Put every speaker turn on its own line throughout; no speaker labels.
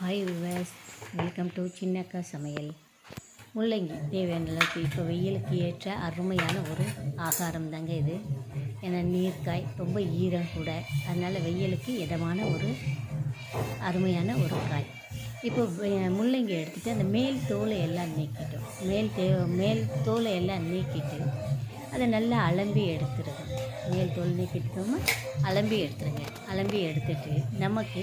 Hi viewers welcome to Chinnakka Samayal முள்ளங்கி தேவையான அளவுக்கு இப்போ வெயிலுக்கு ஏற்ற அருமையான ஒரு ஆகாரம் தாங்க இது. ஏன்னா நீர்க்காய் ரொம்ப ஈரம் கூட. அதனால் வெயிலுக்கு இதமான ஒரு அருமையான ஒரு காய். இப்போ முள்ளங்கி எடுத்துகிட்டு அந்த மேல் தோலை எல்லாம் நீக்கிட்டோம். மேல் தே மேல் தோலை எல்லாம் நீக்கிட்டு அதை நல்லா அலம்பி எடுத்துருங்க. மேல் தோல் நீக்கிட்டோமா அலம்பி எடுத்துருங்க. அலம்பி எடுத்துட்டு நமக்கு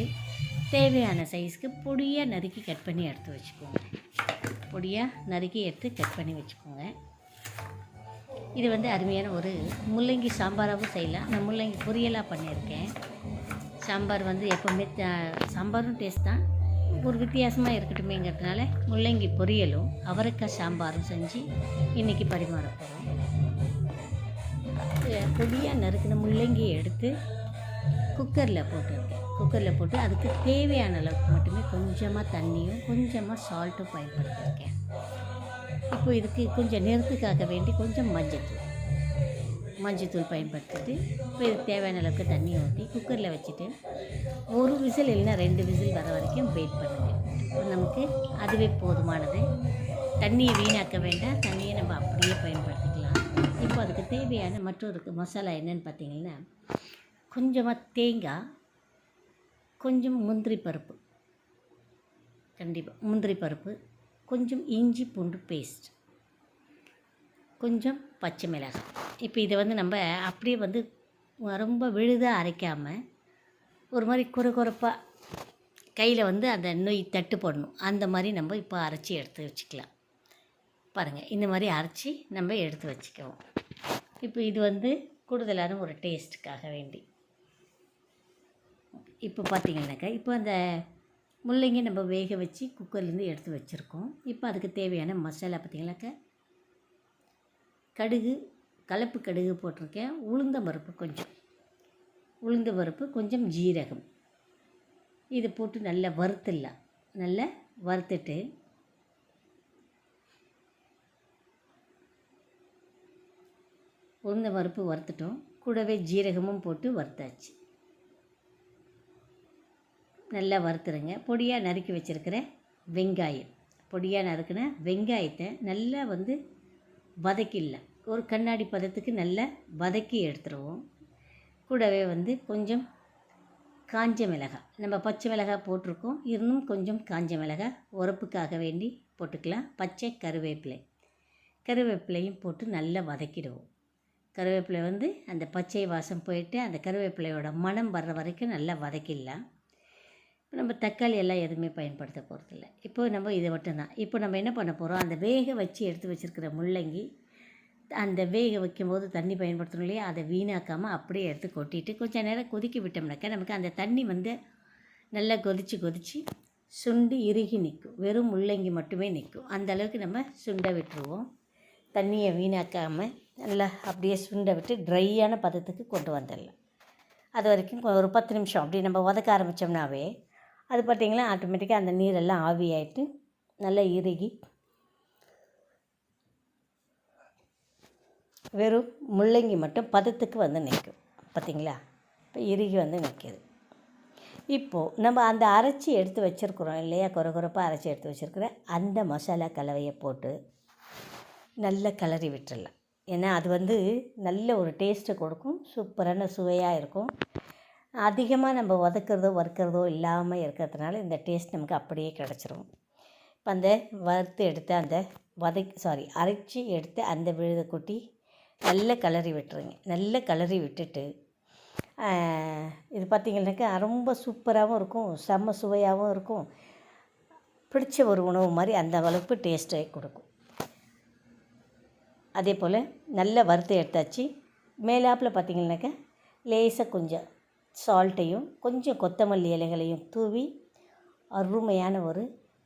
தேவையான சைஸ்க்கு பொடியாக நறுக்கி கட் பண்ணி எடுத்து வச்சுக்கோங்க. பொடியாக நறுக்கி எடுத்து கட் பண்ணி வச்சுக்கோங்க. இது வந்து அருமையான ஒரு முள்ளங்கி சாம்பாராகவும் செய்யலாம். நான் முள்ளங்கி பொரியலாக பண்ணியிருக்கேன். சாம்பார் வந்து எப்போவுமே த- சாம்பாரும் டேஸ்ட் தான். ஒரு வித்தியாசமாக இருக்கட்டுமேங்கிறதுனால முள்ளங்கி பொரியலும் அவரைக்காய் சாம்பாரும் செஞ்சு இன்றைக்கி பரிமாற போகிறோம் பொடியாக நறுக்கின முள்ளங்கியை எடுத்து குக்கரில் போட்டுருக்கேன். குக்கரில் போட்டு அதுக்கு தேவையான அளவுக்கு மட்டுமே கொஞ்சமாக தண்ணியும் கொஞ்சமாக சால்ட்டும் பயன்படுத்தியிருக்கேன். இப்போ இதுக்கு கொஞ்சம் நிறத்துக்காக வேண்டி கொஞ்சம் மஞ்சத்தூள். மஞ்சத்தூள் பயன்படுத்திட்டு இப்போ இதுக்கு தேவையான அளவுக்கு தண்ணி ஊற்றி குக்கரில் வச்சுட்டு ஒரு விசில் இல்லைன்னா ரெண்டு விசில் வர வரைக்கும் வெயிட் பண்ணுங்கள் நமக்கு அதுவே போதுமானது. தண்ணியை வீணாக்க வேண்டாம். தண்ணியை நம்ம அப்படியே பயன்படுத்திக்கலாம். இப்போ அதுக்கு தேவையான மற்றொரு மசாலா என்னென்னு பார்த்தீங்கன்னா கொஞ்சமாக தேங்காய் கொஞ்சம் முந்திரி பருப்பு. கண்டிப்பாக முந்திரி பருப்பு கொஞ்சம் இஞ்சி பூண்டு பேஸ்ட் கொஞ்சம் பச்சை மிளகாய். இப்போ இதை வந்து நம்ம அப்படியே வந்து ரொம்ப விழுதாக அரைக்காமல் ஒரு மாதிரி குறை குறைப்பாக கையில் வந்து அந்த நொய் தட்டு போடணும். அந்த மாதிரி நம்ம இப்போ அரைச்சி எடுத்து வச்சுக்கலாம். பாருங்கள் இந்த மாதிரி அரைச்சி நம்ம எடுத்து வச்சுக்குவோம். இப்போ இது வந்து கூடுதலான ஒரு டேஸ்ட்டுக்காக வேண்டி. இப்போ பார்த்திங்கனாக்கா இப்போ அந்த முள்ளங்கி நம்ம வேக வச்சு குக்கர்லேருந்து எடுத்து வச்சுருக்கோம். இப்போ அதுக்கு தேவையான மசாலா பார்த்திங்கனாக்கா கடுகு கலப்பு கடுகு போட்டிருக்கேன். உளுந்த பருப்பு கொஞ்சம். உளுந்த பருப்பு கொஞ்சம் ஜீரகம். இது போட்டு நல்லா வறுத்துடலாம். நல்லா வறுத்துட்டு உளுந்த பருப்பு வறுத்துட்டோம். கூடவே ஜீரகமும் போட்டு வறுத்தாச்சு. நல்லா வறுத்துருங்க. பொடியாக நறுக்கி வச்சுருக்கிற வெங்காயம். பொடியாக நறுக்கின வெங்காயத்தை நல்லா வந்து வதக்கிடலாம். ஒரு கண்ணாடி பதத்துக்கு நல்லா வதக்கி எடுத்துருவோம். கூடவே வந்து கொஞ்சம் காஞ்ச மிளகாய். நம்ம பச்சை மிளகாய் போட்டிருக்கோம். இன்னும் கொஞ்சம் காஞ்ச மிளகாய் உரப்புக்காக வேண்டி போட்டுக்கலாம். பச்சை கருவேப்பிலை. கருவேப்பிலையும் போட்டு நல்லா வதக்கிடுவோம். கருவேப்பிலை வந்து அந்த பச்சை வாசம் போயிட்டு அந்த கருவேப்பிலையோட மணம் வர்ற வரைக்கும் நல்லா வதக்கிடலாம். நம்ம தக்காளி எல்லாம் எதுவுமே பயன்படுத்த போகிறதில்ல இப்போ நம்ம இதை மட்டும்தான். இப்போ நம்ம என்ன பண்ண போகிறோம் அந்த வேக வச்சு எடுத்து வச்சுருக்கிற முள்ளங்கி அந்த வேக வைக்கும்போது தண்ணி பயன்படுத்தணும் இல்லையா? அதை வீணாக்காமல் அப்படியே எடுத்து கொட்டிட்டு கொஞ்சம் நேரம் கொதிக்க விட்டோம்னாக்கா நமக்கு அந்த தண்ணி வந்து நல்லா கொதித்து கொதித்து சுண்டு இறுகி நிற்கும். வெறும் முள்ளங்கி மட்டுமே நிற்கும். அந்த அளவுக்கு நம்ம சுண்ட விட்டுருவோம். தண்ணியை வீணாக்காமல் நல்லா அப்படியே சுண்டை விட்டு ட்ரையான பதத்துக்கு கொண்டு வந்துடலாம். அது வரைக்கும் ஒரு பத்து நிமிஷம். அப்படி நம்ம உதக்க ஆரம்பித்தோம்னாவே அது பார்த்திங்களா ஆட்டோமேட்டிக்காக அந்த நீரெல்லாம் ஆவியாயிட்டு நல்லா இறுகி வெறும் முள்ளங்கி மட்டும் பதத்துக்கு வந்து நிற்கும். பார்த்திங்களா? இப்போ இறுகி வந்து நிற்கிது. இப்போது நம்ம அந்த அரைச்சி எடுத்து வச்சுருக்குறோம் இல்லையா? குறை குறைப்பாக அரைச்சி எடுத்து வச்சுருக்கிற அந்த மசாலா கலவையை போட்டு நல்லா கிளறி விட்டுடலாம் ஏன்னா அது வந்து நல்ல ஒரு டேஸ்ட்டை கொடுக்கும். சூப்பரான சுவையாக இருக்கும். அதிகமாக நம்ம வதக்கிறதோ வறுக்கிறதோ இல்லாமல் இருக்கிறதுனால இந்த டேஸ்ட் நமக்கு அப்படியே கிடச்சிரும். இப்போ அந்த வறுத்து எடுத்து அந்த வதக்கி சாரி அரைச்சி எடுத்து அந்த விழுதை கொட்டி நல்ல கலரி விட்டுருங்க. நல்ல கலரி விட்டுட்டு இது பார்த்திங்கனாக்கா ரொம்ப சூப்பராகவும் இருக்கும். செம்ம சுவையாகவும் இருக்கும். பிடிச்ச ஒரு உணவு மாதிரி அந்த அளவுக்கு டேஸ்ட்டை கொடுக்கும். அதே போல் நல்ல வறுத்து எடுத்தாச்சு. மேலாப்பில் பார்த்திங்கனாக்கா லேசாக கொஞ்சம் சால்ட்டையும் கொஞ்சம் கொத்தமல்லி இலைகளையும் தூவி அருமையான ஒரு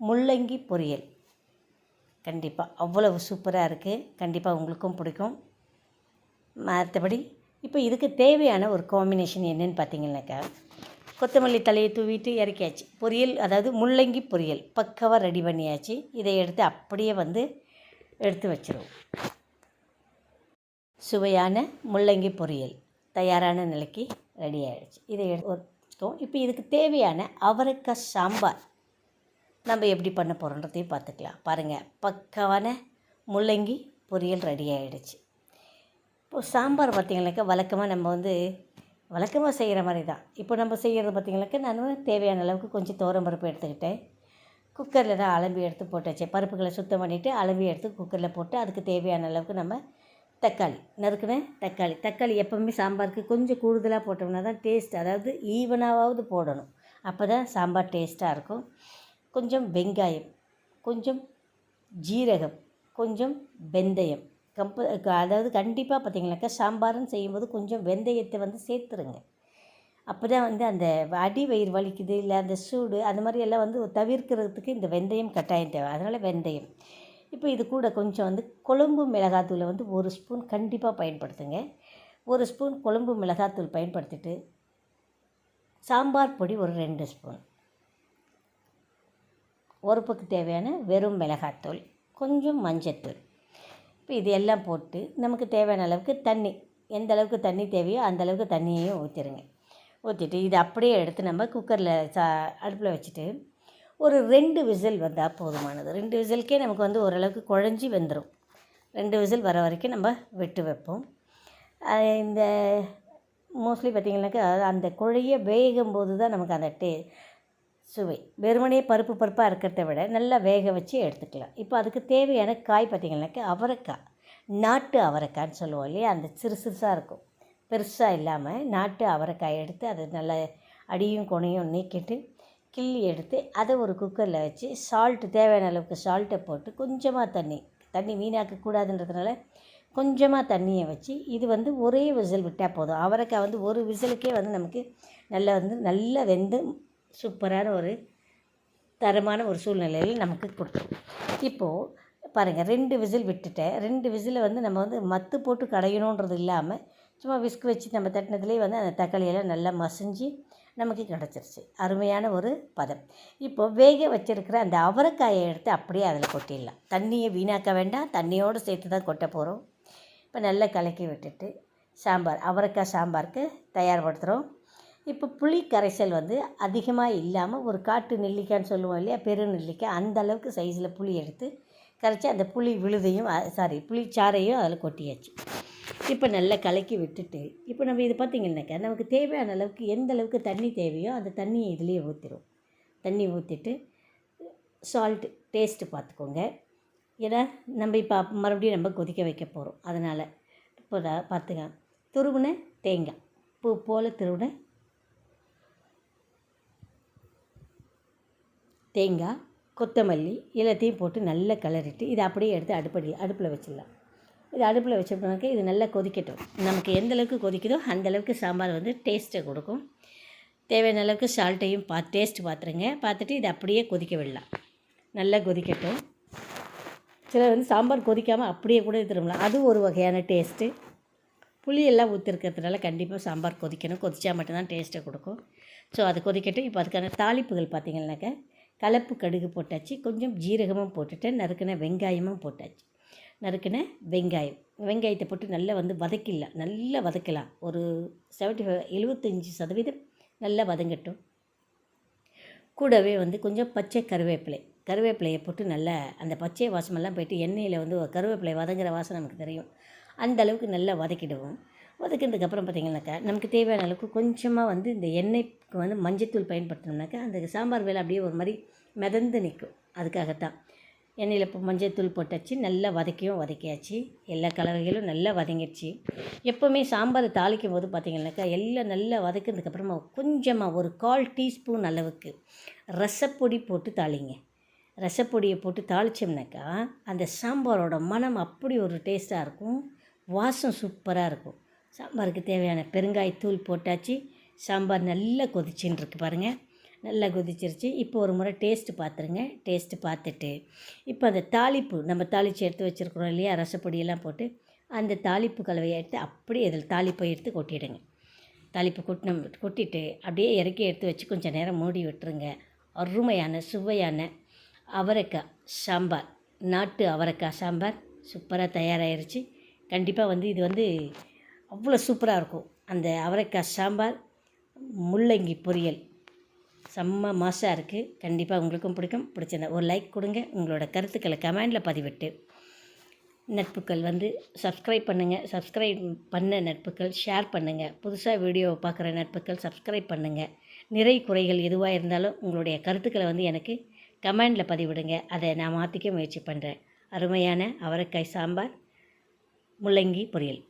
முள்ளங்கி பொரியல். கண்டிப்பாக அவ்வளவு சூப்பராக இருக்குது கண்டிப்பாக உங்களுக்கும் பிடிக்கும். மற்றபடி இப்போ இதுக்கு தேவையான ஒரு காம்பினேஷன் என்னென்னு பார்த்தீங்கன்னாக்கா கொத்தமல்லி தலையை தூவிட்டு இறக்கியாச்சு. பொரியல் அதாவது முள்ளங்கி பொரியல் பக்கவாக ரெடி பண்ணியாச்சு. இதை எடுத்து அப்படியே வந்து எடுத்து வச்சிருவோம். சுவையான முள்ளங்கி பொரியல் தயாரான நிலைக்கு ரெடி ஆகிடுச்சு இதை எடுத்துக்கோம் இப்போ இதுக்கு தேவையான அவரைக்காய் சாம்பார் நம்ம எப்படி பண்ண போகிறோன்றதையும் பார்த்துக்கலாம். பாருங்கள் பக்காவான முள்ளங்கி பொரியல் ரெடி ஆகிடுச்சு இப்போ சாம்பார் பார்த்திங்கனாக்கா வழக்கமாக நம்ம வந்து வழக்கமாக செய்கிற மாதிரி தான். இப்போ நம்ம செய்கிறது பார்த்திங்கனாக்கா நான் தேவையான அளவுக்கு கொஞ்சம் தோரம் பருப்பு எடுத்துக்கிட்டேன். குக்கரில் தான் அலம்பி எடுத்து போட்டாச்சு. பருப்புகளை சுத்தம் பண்ணிவிட்டு அலம்பி எடுத்து குக்கரில் போட்டு அதுக்கு தேவையான அளவுக்கு நம்ம தக்காளி. நறுக்குவேன். தக்காளி. தக்காளி எப்போவுமே சாம்பாருக்கு கொஞ்சம் கூடுதலாக போட்டோம்னா தான் டேஸ்ட் அதாவது ஈவனாவது போடணும். அப்போ தான் சாம்பார் டேஸ்ட்டாக இருக்கும். கொஞ்சம் வெங்காயம் கொஞ்சம் ஜீரகம் கொஞ்சம் வெந்தயம். கம்ப அதாவது கண்டிப்பாக பார்த்திங்கனாக்கா சாம்பார்னு செய்யும்போது கொஞ்சம் வெந்தயத்தை வந்து சேர்த்துருங்க. அப்போ தான் வந்து அந்த அடி வயிறு வலிக்குது இல்லை அந்த சூடு அந்த மாதிரி எல்லாம் வந்து தவிர்க்கிறதுக்கு இந்த வெந்தயம் கட்டாயம் தேவை. அதனால் வெந்தயம். இப்போ இது கூட கொஞ்சம் வந்து கொழும்பு மிளகாத்தூளை வந்து ஒரு ஸ்பூன் கண்டிப்பாக பயன்படுத்துங்க. ஒரு ஸ்பூன் கொழும்பு மிளகாத்தூள் பயன்படுத்திட்டு சாம்பார் பொடி ஒரு ரெண்டு ஸ்பூன். உரப்புக்கு தேவையான வெறும் மிளகாத்தூள் கொஞ்சம் மஞ்சத்தூள். இப்போ இது எல்லாம் போட்டு நமக்கு தேவையான அளவுக்கு தண்ணி எந்த அளவுக்கு தண்ணி தேவையோ அந்த அளவுக்கு தண்ணியையும் ஊற்றிடுங்க ஊற்றிட்டு இது அப்படியே எடுத்து நம்ம குக்கரில் சா அடுப்பில் வச்சுட்டு ஒரு ரெண்டு விசில் வந்தால் போதுமானது. ரெண்டு விசிலுக்கே நமக்கு வந்து ஓரளவுக்கு குழஞ்சி வெந்துடும் ரெண்டு விசில் வர வரைக்கும் நம்ம விட்டு வைப்போம். இந்த மோஸ்ட்லி பார்த்திங்கனாக்கா அந்த குழைய வேகும் போது தான் நமக்கு அந்த டே சுவை. வெறுமனே பருப்பு பருப்பாக இருக்கிறத விட நல்லா வேக வச்சு எடுத்துக்கலாம். இப்போ அதுக்கு தேவையான காய் பார்த்திங்கனாக்கா அவரைக்காய். நாட்டு அவரைக்காய்ன்னு சொல்லுவோம் இல்லையா? அந்த சிறு சிறுசாக இருக்கும். பெருசாக இல்லாமல் நாட்டு அவரைக்காய் எடுத்து அதை நல்லா அடியும் கொனையும் நீக்கிட்டு கிள்ளி எடுத்து அதை ஒரு குக்கரில் வச்சு சால்ட்டு தேவையான அளவுக்கு சால்ட்டை போட்டு கொஞ்சமாக தண்ணி தண்ணி வீணாக்கக்கூடாதுன்றதுனால கொஞ்சமாக தண்ணியை வச்சு இது வந்து ஒரே விசில் விட்டால் போதும். அவரைக்காய் வந்து ஒரு விசிலுக்கே வந்து நமக்கு நல்லா வந்து நல்லா வெந்து சூப்பரான ஒரு தரமான ஒரு சூழ்நிலையில் நமக்கு கொடுத்துரும் இப்போது பாருங்கள் ரெண்டு விசில் விட்டுட்டேன். ரெண்டு விசிலை வந்து நம்ம வந்து மத்து போட்டு கடையணுன்றது இல்லாமல் சும்மா விஸ்க் வச்சு நம்ம தட்டினதுலேயே வந்து அந்த தக்காளியெல்லாம் நல்லா மசிஞ்சு நமக்கு கிடச்சிருச்சு. அருமையான ஒரு பதம். இப்போது வேக வச்சுருக்கிற அந்த அவரைக்காயை எடுத்து அப்படியே அதில் கொட்டிடலாம். தண்ணியை வீணாக்க வேண்டாம். தண்ணியோடு சேர்த்து தான் கொட்ட போகிறோம். இப்போ நல்லா கலக்கி விட்டுட்டு சாம்பார் அவரைக்காய் சாம்பாருக்கு தயார்படுத்துகிறோம். இப்போ புளி கரைசல் வந்து அதிகமாக இல்லாமல் ஒரு காட்டு நெல்லிக்காய்ன்னு சொல்லுவோம் இல்லையா? பெரு நெல்லிக்காய். அந்த அளவுக்கு சைஸில் புளி எடுத்து கரைச்சி அந்த புளி விழுதையும் சாரி புளிச்சாறையும் அதில் கொட்டியாச்சு. இப்போ நல்லா கலக்கி விட்டுட்டு இப்போ நம்ம இது பார்த்திங்கனாக்கா நமக்கு தேவையான அளவுக்கு எந்த அளவுக்கு தண்ணி தேவையோ அந்த தண்ணியை இதுலேயே ஊற்றிடும் தண்ணி ஊற்றிட்டு சால்ட்டு டேஸ்ட்டு பார்த்துக்கோங்க. ஏன்னா நம்ம இப்போ மறுபடியும் நம்ம கொதிக்க வைக்க போகிறோம் அதனால் இப்போ பார்த்துங்க. துருவின தேங்காய். பூ போல் துருவின தேங்காய் கொத்தமல்லி எல்லாத்தையும் போட்டு நல்லா கிளறிட்டு இதை அப்படியே எடுத்து அடுப்படி அடுப்பில் வச்சிடலாம். இது அடுப்பில் வச்சோம்னாக்க இது நல்லா கொதிக்கட்டும். நமக்கு எந்த அளவுக்கு கொதிக்குதோ அந்த அளவுக்கு சாம்பார் வந்து டேஸ்ட்டை கொடுக்கும். தேவையான அளவுக்கு சால்ட்டையும் பா டேஸ்ட் பார்த்துருங்க பார்த்துட்டு இதை அப்படியே கொதிக்க விடலாம். நல்லா கொதிக்கட்டும். சிலர் வந்து சாம்பார் கொதிக்காமல் அப்படியே கூட திரும்பலாம் அது ஒரு வகையான டேஸ்ட்டு புளியெல்லாம் ஊற்றிருக்கிறதுனால கண்டிப்பாக சாம்பார் கொதிக்கணும். கொதித்தா மட்டும்தான் டேஸ்ட்டை கொடுக்கும். ஸோ அது கொதிக்கட்டும். இப்போ அதுக்கான தாளிப்புகள் பார்த்திங்கனாக்க கலப்பு கடுகு போட்டாச்சு. கொஞ்சம் ஜீரகமும் போட்டுட்டு நறுக்கின வெங்காயமும் போட்டாச்சு. நறுக்கின வெங்காயம். வெங்காயத்தை போட்டு நல்லா வந்து வதக்கிடலாம். நல்லா வதக்கலாம். ஒரு செவன்ட்டி ஃபைவ் எழுபத்தஞ்சி சதவீதம் நல்லா வதங்கட்டும். கூடவே வந்து கொஞ்சம் பச்சை கருவேப்பிலை. கருவேப்பிலையை போட்டு நல்லா அந்த பச்சை வாசமெல்லாம் போயிட்டு எண்ணெயில் வந்து கருவேப்பிலை வதங்குற வாசம் நமக்கு தெரியும். அந்த அளவுக்கு நல்லா வதக்கிடுவோம். வதக்கினதுக்கப்புறம் பார்த்திங்கனாக்கா நமக்கு தேவையான அளவுக்கு கொஞ்சமாக வந்து இந்த எண்ணெய்க்கு வந்து மஞ்சத்தூள் பயன்படுத்தினோம்னாக்கா அந்த சாம்பார் வேலை அப்படியே ஒரு மாதிரி மிதந்து நிற்கும். அதுக்காகத்தான். எண்ணெயில் இப்போ மஞ்சள் தூள் போட்டாச்சு நல்லா வதக்கியும் வதக்கியாச்சு. எல்லா கலவைகளும் நல்லா வதங்கிடுச்சு. எப்போவுமே சாம்பார் தாளிக்கும் போது பார்த்திங்கனாக்கா எல்லாம் நல்லா வதக்கினதுக்கப்புறமா கொஞ்சமாக ஒரு கால் டீஸ்பூன் அளவுக்கு ரசப்பொடி போட்டு தாளிங்க. ரசப்பொடியை போட்டு தாளித்தோம்னாக்கா அந்த சாம்பாரோட மனம் அப்படி ஒரு டேஸ்ட்டாக இருக்கும். வாசம் சூப்பராக இருக்கும். சாம்பாருக்கு தேவையான பெருங்காயத்தூள் போட்டாச்சு. சாம்பார் நல்லா கொதிச்சுன்னு இருக்கு பாருங்கள் நல்லா கொதிச்சிருச்சு. இப்போ ஒரு முறை டேஸ்ட்டு பார்த்துருங்க டேஸ்ட்டு பார்த்துட்டு இப்போ அந்த தாளிப்பு நம்ம தாளித்து எடுத்து வச்சுருக்குறோம் இல்லையா? ரசப்பொடியெல்லாம் போட்டு அந்த தாளிப்பு கலவையை எடுத்து அப்படியே இதில் தாளிப்பை எடுத்து கொட்டிடுங்க. தாளிப்பு கொட்டினம் கொட்டிட்டு அப்படியே இறக்கி எடுத்து வச்சு கொஞ்சம் நேரம் மூடி விட்டுருங்க. அருமையான சுவையான அவரைக்காய் சாம்பார் நாட்டு அவரைக்காய் சாம்பார் சூப்பராக தயாராகிருச்சு கண்டிப்பாக வந்து இது வந்து அவ்வளோ சூப்பராக இருக்கும். அந்த அவரைக்காய் சாம்பார் முள்ளங்கி பொரியல். செம்ம மாசாக இருக்குது கண்டிப்பாக உங்களுக்கும் பிடிக்கும். பிடிச்சிருந்தா ஒரு லைக் கொடுங்க. உங்களோட கருத்துக்களை கமெண்டில் பதிவிட்டு நட்புகள் வந்து சப்ஸ்கிரைப் பண்ணுங்கள் சப்ஸ்கிரைப் பண்ண நட்புகள் ஷேர் பண்ணுங்கள் புதுசாக வீடியோ பார்க்குற நட்புகள் சப்ஸ்கிரைப் பண்ணுங்கள் நிறை குறைகள் எதுவாக இருந்தாலும் உங்களுடைய கருத்துக்களை வந்து எனக்கு கமெண்டில் பதிவிடுங்க. அதை நான் மாற்றிக்க முயற்சி பண்ணுறேன் அருமையான அவரைக்காய் சாம்பார் முள்ளங்கி பொரியல்.